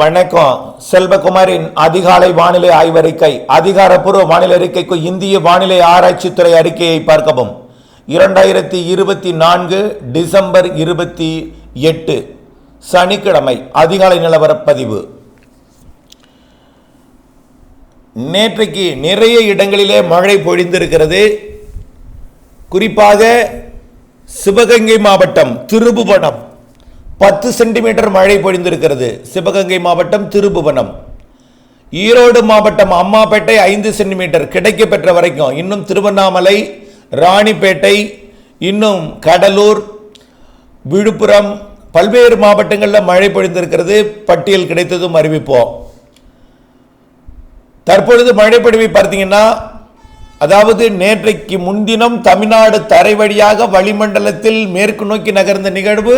வணக்கம். செல்வகுமாரின் அதிகாலை வானிலை ஆய்வறிக்கை அதிகாரப்பூர்வ வானிலை அறிக்கைக்கு இந்திய வானிலை ஆராய்ச்சித்துறை அறிக்கையை பார்க்கவும். இரண்டாயிரத்தி இருபத்தி நான்கு டிசம்பர் இருபத்தி எட்டு சனிக்கிழமை அதிகாலை நிலவரப் பதிவு நேற்றைக்கு நிறைய இடங்களிலே மழை பொழிந்திருக்கிறது. குறிப்பாக சிவகங்கை மாவட்டம் திருபுவனம் பத்து சென்டிமீட்டர் மழை பொழிந்திருக்கிறது. சிவகங்கை மாவட்டம் திருபுவனம். ஈரோடு மாவட்டம் அம்மாப்பேட்டை ஐந்து சென்டிமீட்டர் கிடைக்க பெற்ற வரைக்கும் இன்னும் திருவண்ணாமலை ராணிப்பேட்டை இன்னும் கடலூர் விழுப்புரம் பல்வேறு மாவட்டங்களில் மழை பொழிந்திருக்கிறது. பட்டியல் கிடைத்ததும் அறிவிப்போம். தற்பொழுது மழைப்பொழிவை பார்த்தீங்கன்னா அதாவது நேற்றைக்கு முன்தினம் தமிழ்நாடு தரை வழியாக வளிமண்டலத்தில் மேற்கு நோக்கி நகர்ந்த நிகழ்வு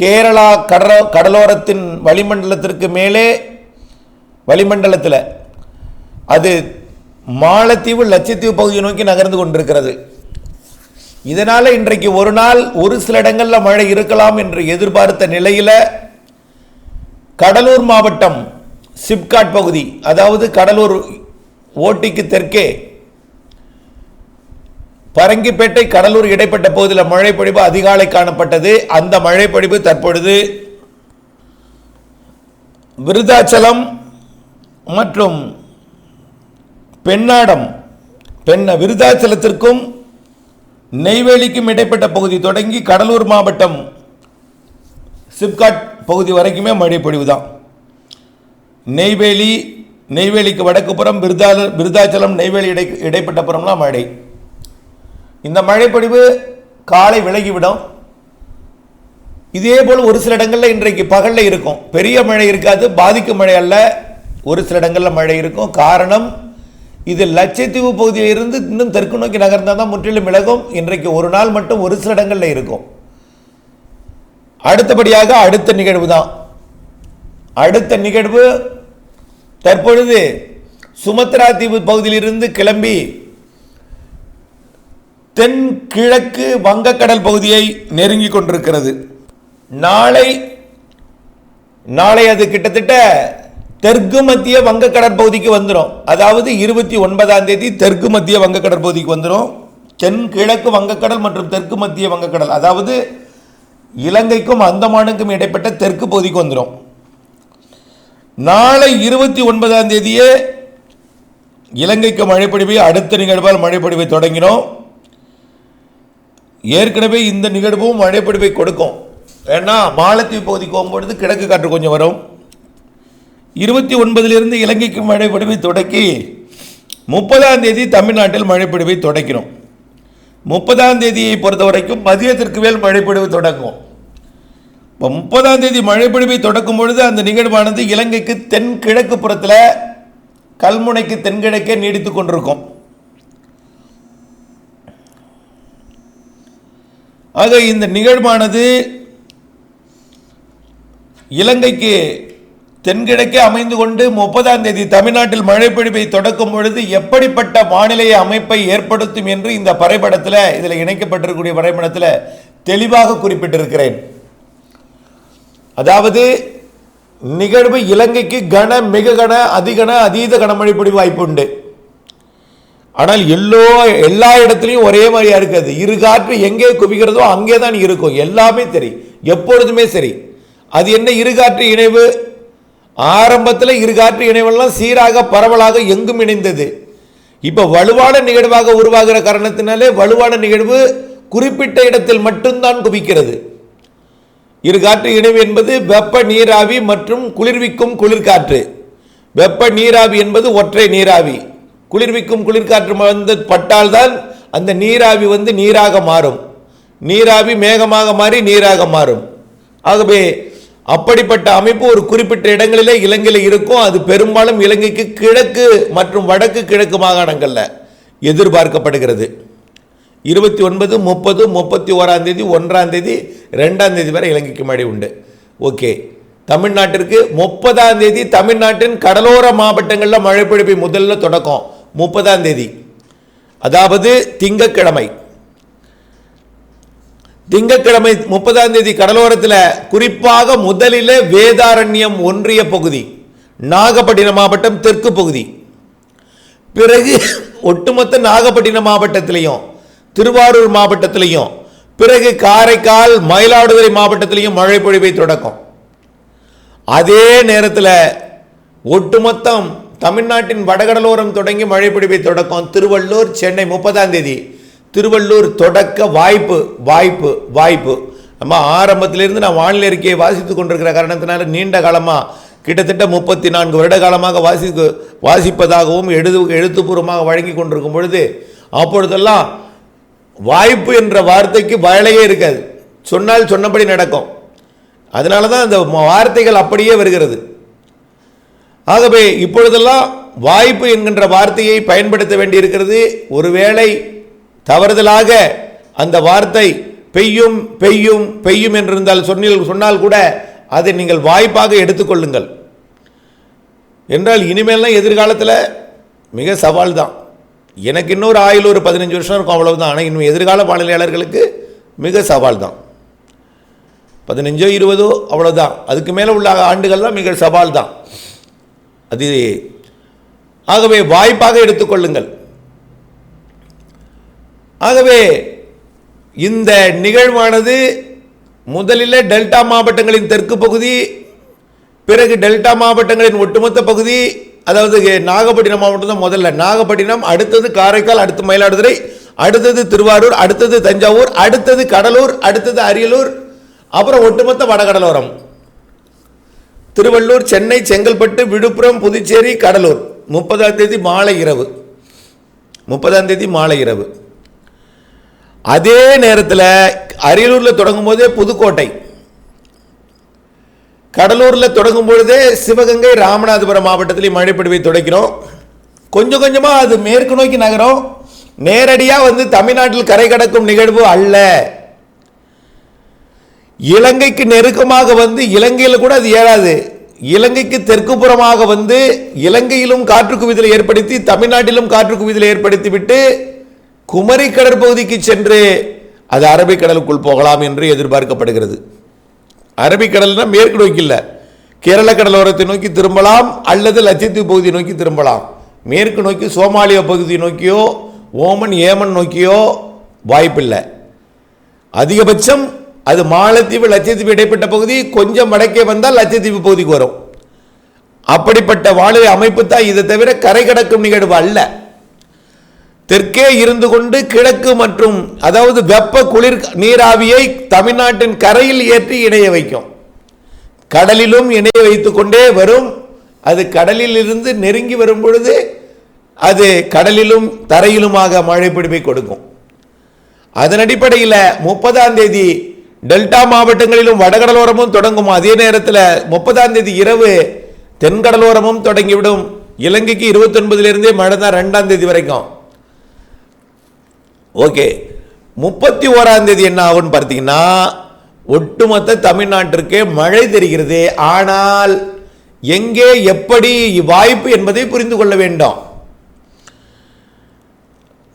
கேரளா கடல கடலோரத்தின் வளிமண்டலத்திற்கு மேலே வளிமண்டலத்தில் அது மாலத்தீவு லட்சத்தீவு பகுதியை நோக்கி நகர்ந்து கொண்டிருக்கிறது. இதனால் இன்றைக்கு ஒரு நாள் ஒரு சில இடங்களில் மழை இருக்கலாம் என்று எதிர்பார்த்த நிலையில் கடலூர் மாவட்டம் சிப்காட் பகுதி அதாவது கடலூர் ஓட்டிக்கு தெற்கே பரங்கிப்பேட்டை கடலூர் இடைப்பட்ட பகுதியில் மழை பொழிவு அதிகாலை காணப்பட்டது. அந்த மழை பொழிவு தற்பொழுது விருதாச்சலம் மற்றும் பெண்ணாடம் பெண்ண விருதாச்சலத்திற்கும் நெய்வேலிக்கும் இடைப்பட்ட பகுதி தொடங்கி கடலூர் மாவட்டம் சிப்காட் பகுதி வரைக்குமே மழை பொழிவு தான். நெய்வேலி நெய்வேலிக்கு வடக்கு புறம் விருதா விருதாச்சலம் நெய்வேலி இடை இடைப்பட்ட புறம்லாம் மழை. இந்த மழைப்பொழிவு காலை விலகிவிடும். இதே போல் ஒரு சில இடங்களில் இன்றைக்கு பகலில் இருக்கும். பெரிய மழை இருக்காது பாதிக்கும் மழை அல்ல. ஒரு சில இடங்களில் மழை இருக்கும். காரணம் இது லட்சத்தீவு பகுதியில் இருந்து இன்னும் தெற்கு நோக்கி நகர்ந்தால் தான் முற்றிலும் விலகும். இன்றைக்கு ஒரு நாள் மட்டும் ஒரு சில இடங்களில் இருக்கும். அடுத்தபடியாக அடுத்த நிகழ்வு தான். அடுத்த நிகழ்வு தற்பொழுது சுமத்ரா தீவு பகுதியிலிருந்து கிளம்பி தென்கிழக்கு வங்கக்கடல் பகுதியை நெருங்கி கொண்டிருக்கிறது. நாளை நாளை அது கிட்டத்தட்ட தெற்கு மத்திய வங்கக்கடல் பகுதிக்கு வந்துடும் அதாவது இருபத்தி ஒன்பதாம் தேதி தெற்கு மத்திய வங்கக்கடல் பகுதிக்கு வந்துடும் தென்கிழக்கு வங்கக்கடல் மற்றும் தெற்கு மத்திய வங்கக்கடல். அதாவது இலங்கைக்கும் அந்தமானுக்கும் இடைப்பட்ட தெற்கு பகுதிக்கு வந்துடும் நாளை இருபத்தி ஒன்பதாம் தேதியே இலங்கைக்கு மழைப்பொழிவை அடுத்த நிகழ்வால் மழைப்பொழிவை தொடங்கினோம். ஏற்கனவே இந்த நிகழ்வும் மழைப்பிடிப்பை கொடுக்கும். ஏன்னா மாலத்தீவு பகுதிக்கு போகும்பொழுது கிழக்கு காற்று கொஞ்சம் வரும். இருபத்தி ஒன்பதிலிருந்து இலங்கைக்கு மழைப்பிடிப்பை தொடக்கி முப்பதாம் தேதி தமிழ்நாட்டில் மழைப்பிடிப்பை தொடக்கிறோம். முப்பதாம் தேதியை பொறுத்த வரைக்கும் மதியத்திற்கு மேல் மழைப்பிடிவு தொடங்கும் இப்போ முப்பதாம் தேதி மழைப்பிடிவை தொடக்கும் பொழுது அந்த நிகழ்வானது இலங்கைக்கு தென்கிழக்கு புறத்தில் கல்முனைக்கு தென்கிழக்கே நீடித்து கொண்டிருக்கும். ஆக இந்த நிகழ்வானது இலங்கைக்கு தென்கிழக்கே அமைந்து கொண்டு முப்பதாம் தேதி தமிழ்நாட்டில் மழைப்பொழிவை தொடக்கும் பொழுது எப்படிப்பட்ட வானிலை அமைப்பை ஏற்படுத்தும் என்று இந்த வரைபடத்தில் இதில் இணைக்கப்பட்டிருக்கக்கூடிய வரைபடத்தில் தெளிவாக குறிப்பிட்டிருக்கிறேன். அதாவது நிகழ்வு இலங்கைக்கு கன மிக கன அதிகன அதீத கனமழை பொழிவு வாய்ப்பு உண்டு. ஆனால் எல்லோ எல்லா இடத்துலையும் ஒரே மாதிரியா இருக்காது. இரு காற்று எங்கே குவிக்கிறதோ அங்கே தான் இருக்கும். எல்லாமே சரி. எப்பொழுதுமே சரி. அது என்ன இருகாற்று இணைவு? ஆரம்பத்தில் இருகாற்று இணைவெல்லாம் சீராக பரவலாக எங்கும் இணைந்தது. இப்போ வலுவான நிகழ்வாக உருவாகிற காரணத்தினாலே வலுவான நிகழ்வு குறிப்பிட்ட இடத்தில் மட்டும்தான் குவிக்கிறது. இருகாற்று இணைவு என்பது வெப்ப நீராவி மற்றும் குளிர்விக்கும் குளிர்காற்று. வெப்ப நீராவி என்பது ஒற்றை நீராவி. குளிர்விக்கும் குளிர்காற்று வந்து பட்டால்தான் அந்த நீராவி வந்து நீராக மாறும். நீராவி மேகமாக மாறி நீராக மாறும். ஆகவே அப்படிப்பட்ட அமைப்பு ஒரு குறிப்பிட்ட இடங்களிலே இலங்கையில் இருக்கும். அது பெரும்பாலும் இலங்கைக்கு கிழக்கு மற்றும் வடக்கு கிழக்கு மாகாணங்களில் எதிர்பார்க்கப்படுகிறது. இருபத்தி ஒன்பது முப்பது முப்பத்தி ஓராம் தேதி ஒன்றாம் தேதி ரெண்டாம் தேதி வரை இலங்கைக்கு மழை உண்டு. ஓகே. தமிழ்நாட்டிற்கு முப்பதாம் தேதி தமிழ்நாட்டின் கடலோர மாவட்டங்களில் மழை பொழிப்பை முதல்ல தொடக்கம். முப்பதாம் தேதி. அதாவது திங்கக்கிழமை திங்கட்கிழமை முப்பதாம் தேதி கடலோரத்தில் குறிப்பாக முதலில் வேதாரண்யம் ஒன்றிய பகுதி நாகப்பட்டினம் மாவட்டம் தெற்கு பகுதி. பிறகு ஒட்டுமொத்த நாகப்பட்டினம் மாவட்டத்திலையும் திருவாரூர் மாவட்டத்திலையும் பிறகு காரைக்கால் மயிலாடுதுறை மாவட்டத்திலையும் மழை பொழிவை தொடக்கம். அதே நேரத்தில் ஒட்டுமொத்தம் தமிழ்நாட்டின் வடகடலோரம் தொடங்கி மழை பிடிப்பை தொடக்கம். திருவள்ளூர் சென்னை முப்பதாம் தேதி. திருவள்ளூர் தொடக்க வாய்ப்பு வாய்ப்பு வாய்ப்பு. நம்ம ஆரம்பத்திலிருந்து நான் வானிலை அறிக்கையை வாசித்து கொண்டிருக்கிற காரணத்தினால நீண்ட காலமாக கிட்டத்தட்ட முப்பத்தி நான்கு வருட காலமாக வாசித்து வாசிப்பதாகவும் எழுது எழுத்துப்பூர்வமாக வழங்கி கொண்டிருக்கும் பொழுது அப்பொழுதெல்லாம் வாய்ப்பு என்ற வார்த்தைக்கு வேலையே இருக்காது. சொன்னால் சொன்னபடி நடக்கும். அதனால தான் அந்த வார்த்தைகள் அப்படியே வருகிறது. ஆகவே இப்பொழுதெல்லாம் வாய்ப்பு என்கின்ற வார்த்தையை பயன்படுத்த வேண்டியிருக்கிறது. ஒருவேளை தவறுதலாக அந்த வார்த்தை பெய்யும் பெய்யும் பெய்யும் என்றிருந்தால் சொன்னில் சொன்னால் கூட அதை நீங்கள் வாய்ப்பாக எடுத்துக்கொள்ளுங்கள். என்றால் இனிமேல்லாம் எதிர்காலத்தில் மிக சவால் தான். எனக்கு இன்னொரு ஆயுள் ஒரு பதினஞ்சு வருஷம் இருக்கும் அவ்வளவுதான். ஆனால் இன்னும் எதிர்கால வானிலையாளர்களுக்கு மிக சவால் தான். பதினஞ்சோ இருபதோ அவ்வளோதான் அதுக்கு மேலே உள்ள ஆண்டுகள்லாம் மிக சவால் தான். அது ஆகவே வாய்ப்பாக எடுத்துக்கொள்ளுங்கள். ஆகவே இந்த நிகழ்வானது முதலில் டெல்டா மாவட்டங்களின் தெற்கு பகுதி பிறகு டெல்டா மாவட்டங்களின் ஒட்டுமொத்த பகுதி அதாவது நாகப்பட்டினம் மாவட்டம் தான் முதல்ல. நாகப்பட்டினம் அடுத்தது காரைக்கால் அடுத்து மயிலாடுதுறை அடுத்தது திருவாரூர் அடுத்தது தஞ்சாவூர் அடுத்தது கடலூர் அடுத்தது அரியலூர் அப்புறம் ஒட்டுமொத்த வடகடலோரம். திருவள்ளூர் சென்னை செங்கல்பட்டு விழுப்புரம் புதுச்சேரி கடலூர். முப்பதாம் தேதி மாலை இரவு. முப்பதாம் தேதி மாலை இரவு. அதே நேரத்தில் அரியலூரில் தொடங்கும் போதே புதுக்கோட்டை. கடலூரில் தொடங்கும் பொழுதே சிவகங்கை ராமநாதபுரம் மாவட்டத்திலையும் மழைப்பொழிவை தொடக்கிறோம். கொஞ்சம் கொஞ்சமாக அது மேற்கு நோக்கி நகரும். நேரடியாக வந்து தமிழ்நாட்டில் கரை கடக்கும் நிகழ்வு அல்ல. இலங்கைக்கு நெருக்கமாக வந்து இலங்கையில் கூட அது ஏறாது. இலங்கைக்கு தெற்கு புறமாக வந்து இலங்கையிலும் காற்று குவிதலை ஏற்படுத்தி தமிழ்நாட்டிலும் காற்று குவிதலை ஏற்படுத்தி விட்டு குமரி கடற்பகுதிக்கு சென்று அது அரபிக்கடலுக்குள் போகலாம் என்று எதிர்பார்க்கப்படுகிறது. அரபிக்கடல்னா மேற்கு நோக்கி இல்லை. கேரள கடலோரத்தை நோக்கி திரும்பலாம் அல்லது லட்சத்தீவு பகுதியை நோக்கி திரும்பலாம். மேற்கு நோக்கி சோமாலியா பகுதியை நோக்கியோ ஓமன் ஏமன் நோக்கியோ வாய்ப்பில்லை. அதிகபட்சம் அது மாலத்தீவு லட்சத்தீவு இடைப்பட்ட பகுதி கொஞ்சம் வடக்கே வந்தால் லட்சத்தீவு பகுதிக்கு வரும். அப்படிப்பட்ட வானிலை அமைப்பு தான் இதை தவிர கரை கடக்கும் நிகழ்வு அல்ல. தெற்கே இருந்து கொண்டு கிழக்கு மற்றும் அதாவது வெப்ப குளிர் நீராவியை தமிழ்நாட்டின் கரையில் ஏற்றி இணைய வைக்கும். கடலிலும் இணைய வைத்து கொண்டே வரும். அது கடலில் இருந்து நெருங்கி வரும் பொழுது அது கடலிலும் தரையிலுமாக மழை பிடிப்பை கொடுக்கும். அதன் அடிப்படையில் முப்பதாம் தேதி டெல்டா மாவட்டங்களிலும் வடகடலோரமும் தொடங்கும். அதே நேரத்தில் முப்பதாம் தேதி இரவு தென்கடலோரமும் தொடங்கிவிடும். இலங்கைக்கு இருபத்தி ஒன்பதுலேருந்தே மழை தான் ரெண்டாம் தேதி வரைக்கும். ஓகே. முப்பத்தி ஓராம் தேதி என்ன ஆகும்னு பார்த்தீங்கன்னா ஒட்டுமொத்த தமிழ்நாட்டிற்கே மழை தெரிகிறது. ஆனால் எங்கே எப்படி வாய்ப்பு என்பதை புரிந்து கொள்ள வேண்டும்.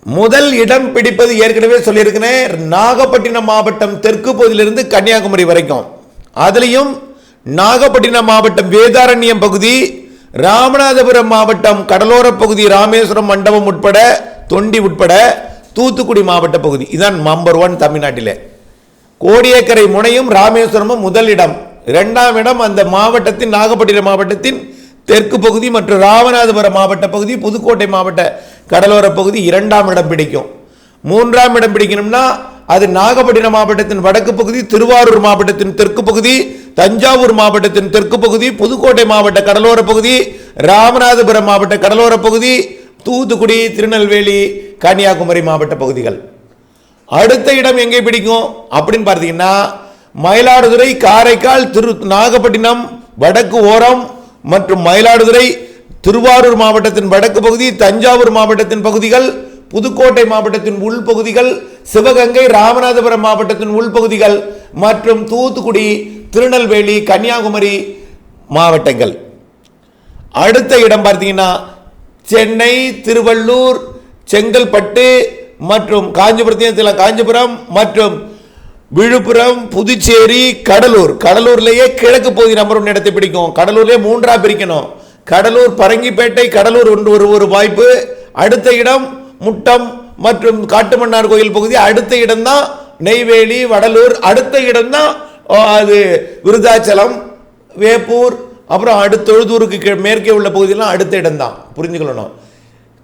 முதல் இடம் பிடிப்பது ஏற்கனவே சொல்லியிருக்கிறேன். நாகப்பட்டினம் மாவட்டம் தெற்கு பகுதியிலிருந்து கன்னியாகுமரி வரைக்கும். அதுலேயும் நாகப்பட்டினம் மாவட்டம் வேதாரண்யம் பகுதி ராமநாதபுரம் மாவட்டம் கடலோர பகுதி ராமேஸ்வரம் மண்டபம் உட்பட தொண்டி உட்பட தூத்துக்குடி மாவட்ட பகுதி. இதான் நம்பர் ஒன் தமிழ்நாட்டில். கோடியக்கரை முனையும் ராமேஸ்வரமும் முதல் இடம். இரண்டாம் இடம் அந்த மாவட்டத்தின் நாகப்பட்டினம் மாவட்டத்தின் தெற்கு பகுதி மற்றும் ராமநாதபுரம் மாவட்ட பகுதி புதுக்கோட்டை மாவட்ட கடலோர பகுதி இரண்டாம் இடம் பிடிக்கும். மூன்றாம் இடம் பிடிக்கணும்னா அது நாகப்பட்டினம் மாவட்டத்தின் வடக்கு பகுதி திருவாரூர் மாவட்டத்தின் தெற்கு பகுதி தஞ்சாவூர் மாவட்டத்தின் தெற்கு பகுதி புதுக்கோட்டை மாவட்ட கடலோர பகுதி ராமநாதபுரம் மாவட்ட கடலோர பகுதி தூத்துக்குடி திருநெல்வேலி கன்னியாகுமரி மாவட்ட பகுதிகள். அடுத்த இடம் எங்கே பிடிக்கும்? அப்படின்னு பார்த்தீங்கன்னா மயிலாடுதுறை காரைக்கால் திரு நாகப்பட்டினம் வடக்கு ஓரம் மற்றும் மயிலாடுதுறை திருவாரூர் மாவட்டத்தின் வடக்கு பகுதி தஞ்சாவூர் மாவட்டத்தின் பகுதிகள் புதுக்கோட்டை மாவட்டத்தின் உள்பகுதிகள் சிவகங்கை ராமநாதபுரம் மாவட்டத்தின் உள்பகுதிகள் மற்றும் தூத்துக்குடி திருநெல்வேலி கன்னியாகுமரி மாவட்டங்கள். அடுத்த இடம் பார்த்தீங்கன்னா சென்னை திருவள்ளூர் செங்கல்பட்டு மற்றும் காஞ்சிபுரத்தில் காஞ்சிபுரம் மற்றும் விழுப்புரம் புதுச்சேரி கடலூர். கடலூர்லேயே கிழக்கு பகுதி நம்பர் ஒன்று இடத்தை பிடிக்கும். கடலூர்லேயே மூன்றாக பிரிக்கணும். கடலூர் பரங்கிப்பேட்டை கடலூர் ஒன்று ஒரு ஒரு வாய்ப்பு. அடுத்த இடம் முட்டம் மற்றும் காட்டுமன்னார் கோயில் பகுதி. அடுத்த இடம்தான் நெய்வேலி வடலூர். அடுத்த இடம்தான் அது விருதாச்சலம் வேப்பூர். அப்புறம் அடுத்த தொழுதூருக்கு மேற்கே உள்ள பகுதியெல்லாம் அடுத்த இடம்தான். புரிஞ்சுக்கொள்ளணும். புரிஞ்சுக்கணும்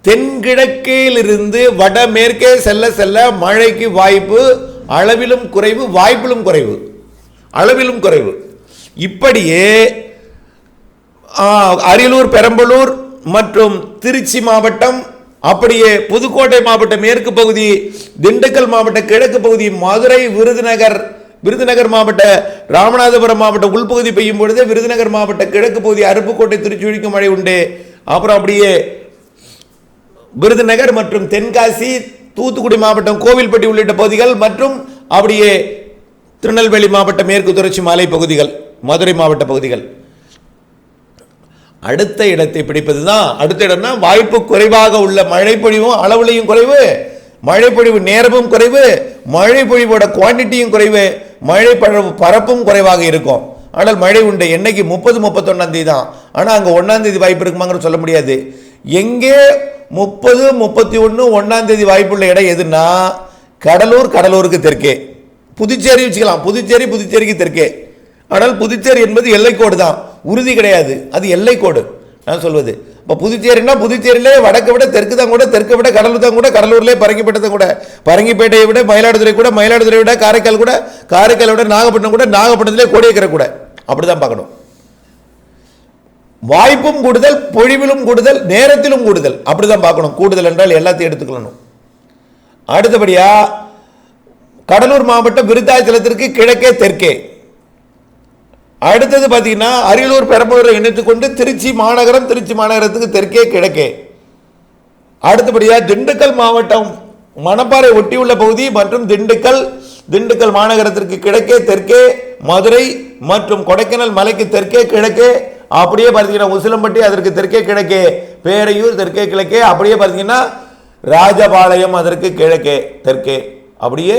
தென்கிழக்கிலிருந்து வடமேற்கே செல்ல செல்ல மழைக்கு வாய்ப்பு அளவிலும் குறைவு வாய்ப்பிலும் குறைவு. அளவிலும் குறைவு. இப்படியே அரியலூர் பெரம்பலூர் மற்றும் திருச்சி மாவட்டம் அப்படியே புதுக்கோட்டை மாவட்ட மேற்கு பகுதி திண்டுக்கல் மாவட்ட கிழக்கு பகுதி மதுரை விருதுநகர் விருதுநகர் மாவட்ட ராமநாதபுரம் மாவட்ட உள்பகுதி பெய்யும் பொழுது விருதுநகர் மாவட்ட கிழக்கு பகுதி அருப்புக்கோட்டை திருச்சி மழை உண்டு. அப்புறம் அப்படியே விருதுநகர் மற்றும் தென்காசி தூத்துக்குடி மாவட்டம் கோவில்பட்டி உள்ளிட்ட பகுதிகள் மற்றும் அப்படியே திருநெல்வேலி மாவட்ட மேற்கு தொடர்ச்சி மலை பகுதிகள் மதுரை மாவட்ட பகுதிகள். அடுத்த இடத்தை பிடிப்பது தான் அடுத்த இடம்னா வாய்ப்பு குறைவாக உள்ள மழை பொழிவும் அளவுலையும் குறைவு மழை பொழிவு நேரமும் குறைவு மழை பொழிவோட குவான்டிட்டியும் குறைவு மழை பரப்பும் குறைவாக இருக்கும். ஆனால் மழை உண்டு என்னைக்கு முப்பது முப்பத்தொன்னாம் தேதி தான். ஆனால் அங்கே ஒன்றாம் தேதி வாய்ப்பு இருக்குமாங்கிற சொல்ல முடியாது. எங்கே முப்பது முப்பத்தி ஒன்று ஒன்றாம் தேதி வாய்ப்புள்ள இடம் எதுன்னா கடலூர் கடலூருக்கு தெற்கே. புதுச்சேரி வச்சுக்கலாம். புதுச்சேரி புதுச்சேரிக்கு தெற்கே. ஆனால் புதுச்சேரி என்பது எல்லைக்கோடு தான். உறுதி கிடையாது. அது எல்லைக்கோடு. நான் சொல்வது. இப்போ புதுச்சேரினா புதுச்சேரியிலே வடக்கை விட தெற்கு தான் கூட தெற்கை விட கடலூர் தான் கூட கடலூர்லேயே பரங்கிப்பேட்டை கூட. பரங்கிப்பேட்டையை விட மயிலாடுதுறை கூட மயிலாடுதுறை விட காரைக்கால் கூட காரைக்காலை விட நாகப்பட்டினம் கூட நாகப்பட்டினத்திலே கோடியக்கரை கூட. அப்படி தான் பார்க்கணும். வாய்ப்பும் கூடுதல் பொழிவிலும் கூடுதல் நேரத்திலும் கூடுதல். அப்படிதான் பார்க்கணும். கூடுதல் என்றால் எல்லாத்தையும் எடுத்துக்கணும் அடுத்தபடியாக கடலூர் மாவட்டம் விருத்தாச்சலத்திற்கு கிழக்கே தெற்கே. அடுத்தது பார்த்தீங்கன்னா அரியலூர் பெரம்பலூரை இணைத்துக்கொண்டு திருச்சி மாநகரம் திருச்சி மாநகரத்துக்கு தெற்கே கிழக்கே. அடுத்தபடியாக திண்டுக்கல் மாவட்டம் மணப்பாறை ஒட்டியுள்ள பகுதி மற்றும் திண்டுக்கல் திண்டுக்கல் மாநகரத்திற்கு கிழக்கே தெற்கே மதுரை மற்றும் கொடைக்கானல் மலைக்கு தெற்கே கிழக்கே. அப்படியே பார்த்தீங்கன்னா உசிலம்பட்டி அதற்கு தெற்கே கிழக்கே. பேரையூர் தெற்கே கிழக்கே. அப்படியே பார்த்தீங்கன்னா ராஜபாளையம் அதற்கு கிழக்கே தெற்கே. அப்படியே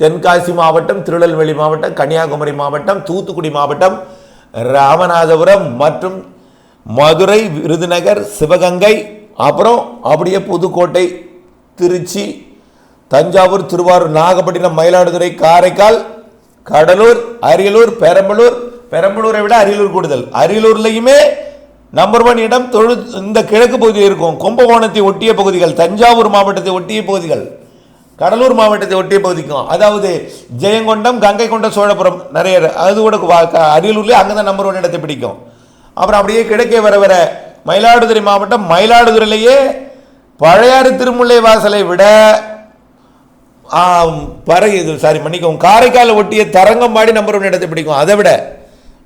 தென்காசி மாவட்டம் திருநெல்வேலி மாவட்டம் கன்னியாகுமரி மாவட்டம் தூத்துக்குடி மாவட்டம் ராமநாதபுரம் மற்றும் மதுரை விருதுநகர் சிவகங்கை அப்புறம் அப்படியே புதுக்கோட்டை திருச்சி தஞ்சாவூர் திருவாரூர் நாகப்பட்டினம் மயிலாடுதுறை காரைக்கால் கடலூர் அரியலூர் பெரம்பலூர். பெரம்பலூரை விட அரியலூர் கூடுதல். அரியலூர்லையுமே நம்பர் ஒன் இடம் தொழு இந்த கிழக்கு பகுதி இருக்கும். கும்பகோணத்தை ஒட்டிய பகுதிகள் தஞ்சாவூர் மாவட்டத்தை ஒட்டிய பகுதிகள். கடலூர் மாவட்டத்தை ஒட்டிய பகுதிக்கும் அதாவது ஜெயங்கொண்டம் கங்கை கொண்டம் சோழபுரம் நிறைய அது கூட வா- அரியலூர்லேயே அங்கே தான் நம்பர் ஒன் இடத்தை பிடிக்கும். அப்புறம் அப்படியே கிழக்கே வர வர மயிலாடுதுறை மாவட்டம் மயிலாடுதுறையிலேயே பழையாறு திருமுல்லை வாசலை விட ஆம், பறை இது சாரி மன்னிக்கவும் காரைக்காலை ஒட்டிய தரங்கம்பாடி நம்பர் ஒன் இடத்தை பிடிக்கும். அதை விட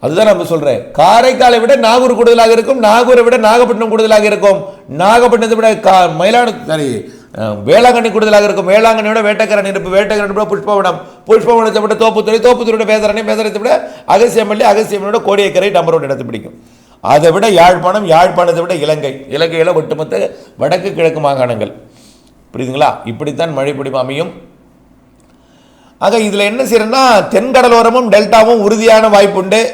அதுதான் நம்ம சொல்கிறேன் காரைக்காலை விட நாகூர் கூடுதலாக இருக்கும் நாகூரை விட நாகப்பட்டினம் கூடுதலாக இருக்கும். நாகப்பட்டினத்தை விட கா மயிலாடு சாரி வேளாங்கண்ணி கூடுதலாக இருக்கும். வேளாங்கண்ணியோட வேட்டக்கரன் இருப்பு வேட்டக்கரன் விட புஷ்பவனம் புஷ்பவனத்தை விட தோப்புத்துறை தோப்புத்துறையோட பேசரணை பேசறதை விட அகசியமல்லி அகசியமனோட கோடியக்கரை நம்பரோட ஒன் இடத்தை பிடிக்கும். அதை விட யாழ்ப்பாணம் யாழ்ப்பாணத்தை விட இலங்கை. இலங்கையில் ஒட்டுமொத்த வடக்கு கிழக்கு மாகாணங்கள். புரியுதுங்களா? இப்படித்தான் மழை பிடிப்பு அமையும். ஆக இதில் என்ன செய்யறேன்னா தென்கடலோரமும் டெல்டாவும் உறுதியான வாய்ப்புண்டு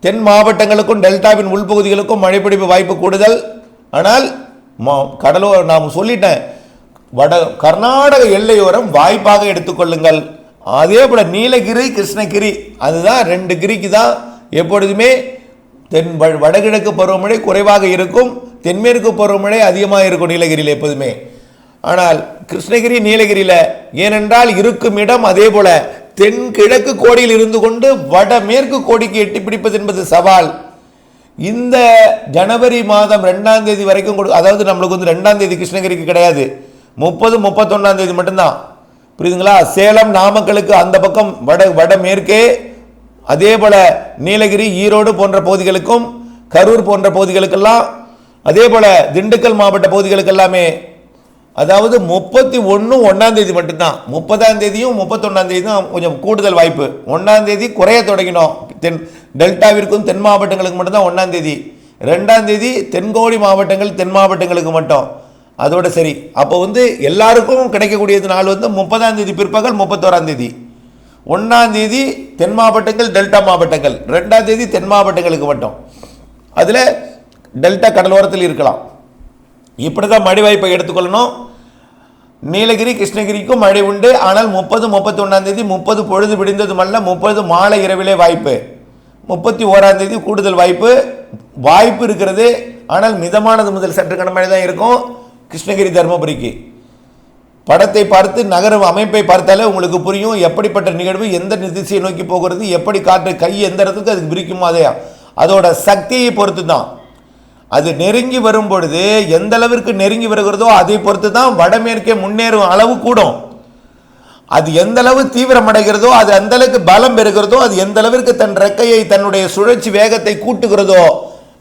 தென் மாவட்டங்களுக்கும் டெல்டாவின் உள்பகுதிகளுக்கும் மழைப்பிடிப்பு வாய்ப்பு கூடுதல். ஆனால் மா- கடலோர நான் சொல்லிட்டேன் வட கர்நாடக எல்லையோரம் வாய்ப்பாக எடுத்துக்கொள்ளுங்கள். அதே போல நீலகிரி கிருஷ்ணகிரி அதுதான் ரெண்டு கிரிக்கு தான் எப்பொழுதுமே தென் வ- வடகிழக்கு பருவமழை குறைவாக இருக்கும். தென்மேற்கு பருவமழை அதிகமாக இருக்கும் நீலகிரியில் எப்போதுமே. ஆனால் கிருஷ்ணகிரி நீலகிரியில் ஏனென்றால் இருக்கும் இடம் அதே போல தென்கிழக்கு கோடியில் இருந்து கொண்டு வடமேற்கு கோடிக்கு எட்டி பிடிப்பது என்பது சவால். இந்த ஜனவரி மாதம் ரெண்டாம் தேதி வரைக்கும் கொடு அதாவது நம்மளுக்கு வந்து ரெண்டாம் தேதி கிருஷ்ணகிரிக்கு கிடையாது. முப்பது முப்பத்தொன்னாம் தேதி மட்டும்தான். புரியுதுங்களா? சேலம் நாமக்கலுக்கு அந்த பக்கம் வட வடமேற்கே அதே போல் நீலகிரி ஈரோடு போன்ற பகுதிகளுக்கும் கரூர் போன்ற பகுதிகளுக்கெல்லாம் அதே போல் திண்டுக்கல் மாவட்ட பகுதிகளுக்கு எல்லாமே அதாவது முப்பத்தி ஒன்று ஒன்றாம் தேதி மட்டும்தான். முப்பதாம் தேதியும் முப்பத்தொன்னாம் தேதி தான் கொஞ்சம் கூடுதல் வாய்ப்பு. ஒன்றாம் தேதி குறைய தொடங்கினோம். தென் டெல்டாவிற்கும் தென் மாவட்டங்களுக்கு மட்டும்தான் ஒன்றாம் தேதி. ரெண்டாம் தேதி தென்கோடி மாவட்டங்கள் தென் மாவட்டங்களுக்கு மட்டும். அதோட சரி. அப்போ வந்து எல்லாருக்கும் கிடைக்கக்கூடியது நாள் வந்து முப்பதாம் தேதி பிற்பகல் முப்பத்தோராம் தேதி. ஒன்றாம் தேதி தென் மாவட்டங்கள் டெல்டா மாவட்டங்கள். ரெண்டாம் தேதி தென் மாவட்டங்களுக்கு மட்டும். அதில் டெல்டா கடலோரத்தில் இருக்கலாம். இப்படி தான் மழை வாய்ப்பை எடுத்துக்கொள்ளணும். நீலகிரி கிருஷ்ணகிரிக்கும் மழை உண்டு. ஆனால் முப்பது முப்பத்தி ஒன்றாம் தேதி முப்பது பொழுது விடிந்ததுமல்ல முப்பது மாலை இரவிலே வாய்ப்பு. முப்பத்தி ஓராம் தேதி கூடுதல் வாய்ப்பு. வாய்ப்பு இருக்கிறது. ஆனால் மிதமானது முதல் சற்று கனமழை தான் இருக்கும். கிருஷ்ணகிரி தருமபுரிக்கு. படத்தை பார்த்து நகரம் அமைப்பை பார்த்தாலே உங்களுக்கு புரியும் எப்படிப்பட்ட நிகழ்வு எந்த திசையை நோக்கி போகிறது எப்படி காற்று கை எந்த இடத்துக்கு அதுக்கு பிரிக்குமோ அதையா அதோட சக்தியை பொறுத்து தான். அது நெருங்கி வரும் பொழுது எந்த அளவிற்கு நெருங்கி வருகிறதோ அதை பொறுத்து தான் வடமேற்கே முன்னேறும் அளவு கூடும். அது எந்த அளவு தீவிரமடைகிறதோ அது அந்த அளவுக்கு பலம் பெறுகிறதோ அது எந்த அளவிற்கு தன் ரெக்கையை தன்னுடைய சுழற்சி வேகத்தை கூட்டுகிறதோ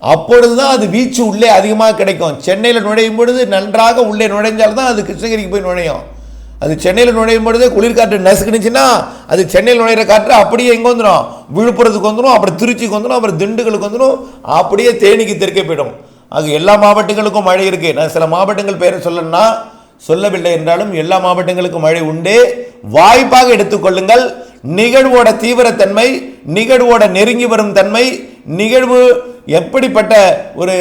அப்பொழுதுதான் அது வீச்சு உள்ளே அதிகமாக கிடைக்கும். சென்னையில் நுழையும் பொழுது நன்றாக உள்ளே நுழைஞ்சால்தான் அது கிருஷ்ணகிரிக்கு போய் நுழையும். அது சென்னையில் நுழையும் பொழுது குளிர்காற்று நசுக்குனுச்சுன்னா அது சென்னையில் நுழையிற காற்று அப்படியே எங்கே வந்துடும் விழுப்புரத்துக்கு வந்துடும் அப்புறம் திருச்சிக்கு வந்துடும் அப்புறம் திண்டுக்கலுக்கு வந்துடும் அப்படியே தேனிக்கு தெற்கே போயிடும். ஆக எல்லா மாவட்டங்களுக்கும் மழை இருக்குது நான் சில மாவட்டங்கள் பேரை சொல்லணும்னா சொல்லவில்லை என்றாலும் எல்லா மாவட்டங்களுக்கும் மழை உண்டு. வாய்ப்பாக எடுத்துக்கொள்ளுங்கள் நிகழ்வோட தீவிரத்தன்மை நிகழ்வோட நெருங்கி வரும் தன்மை நிகழ்வு எப்படிப்பட்ட ஒரு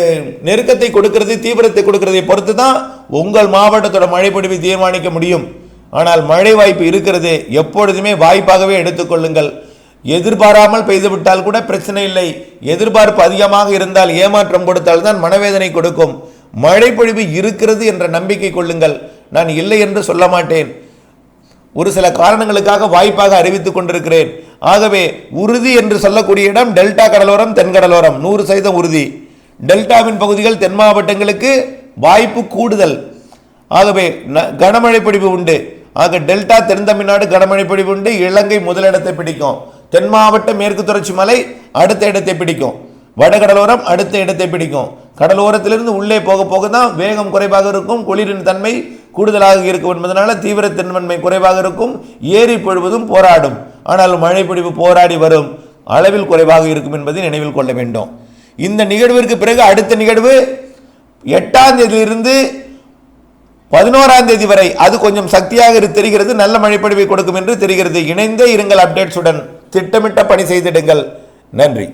நெருக்கத்தை கொடுக்கிறது தீவிரத்தை கொடுக்கிறதை பொறுத்து தான் உங்கள் மாவட்டத்தோட மழை பொழிவை தீர்மானிக்க முடியும். ஆனால் மழை வாய்ப்பு இருக்கிறது எப்பொழுதுமே வாய்ப்பாகவே எடுத்துக்கொள்ளுங்கள் எதிர்பாராமல் பெய்துவிட்டால் கூட பிரச்சனை இல்லை. எதிர்பார்ப்பு அதிகமாக இருந்தால் ஏமாற்றம் கொடுத்தால் தான் மனவேதனை கொடுக்கும். மழை பொழிவு இருக்கிறது என்ற நம்பிக்கை கொள்ளுங்கள். நான் இல்லை என்று சொல்ல மாட்டேன். ஒரு சில காரணங்களுக்காக வாய்ப்பாக அறிவித்துக் கொண்டிருக்கிறேன். ஆகவே உறுதி என்று சொல்லக்கூடிய இடம் டெல்டா கடலோரம் தென்கடலோரம் நூறு சதவீதம் உறுதி. டெல்டாவின் பகுதிகள் தென் மாவட்டங்களுக்கு வாய்ப்பு கூடுதல். ஆகவே ந- கனமழை பிடிப்பு உண்டு. ஆக டெல்டா தென் தமிழ்நாடு கனமழை பிடிப்பு உண்டு. இலங்கை முதலிடத்தை பிடிக்கும். தென் மாவட்ட மேற்கு தொடர்ச்சி மலை அடுத்த இடத்தை பிடிக்கும். வடகடலோரம் அடுத்த இடத்தை பிடிக்கும். கடலோரத்திலிருந்து உள்ளே போக போக தான் வேகம் குறைவாக இருக்கும். குளிரின் தன்மை கூடுதலாக இருக்கும் என்பதனால தீவிரத்தன்மை குறைவாக இருக்கும். ஏரி பொழுவதும் போராடும். ஆனால் மழை பொழிவு போராடி வரும். அளவில் குறைவாக இருக்கும் என்பதை நினைவில் கொள்ள வேண்டும். இந்த நிகழ்விற்கு பிறகு அடுத்த நிகழ்வு எட்டாம் தேதியிலிருந்து பதினோராம் தேதி வரை. அது கொஞ்சம் சக்தியாக தெரிகிறது. நல்ல மழைப்பொழிவை கொடுக்கும் என்று தெரிகிறது. இணைந்தே இருங்கள் அப்டேட்ஸுடன். திட்டமிட்ட பணி செய்திடுங்கள். நன்றி.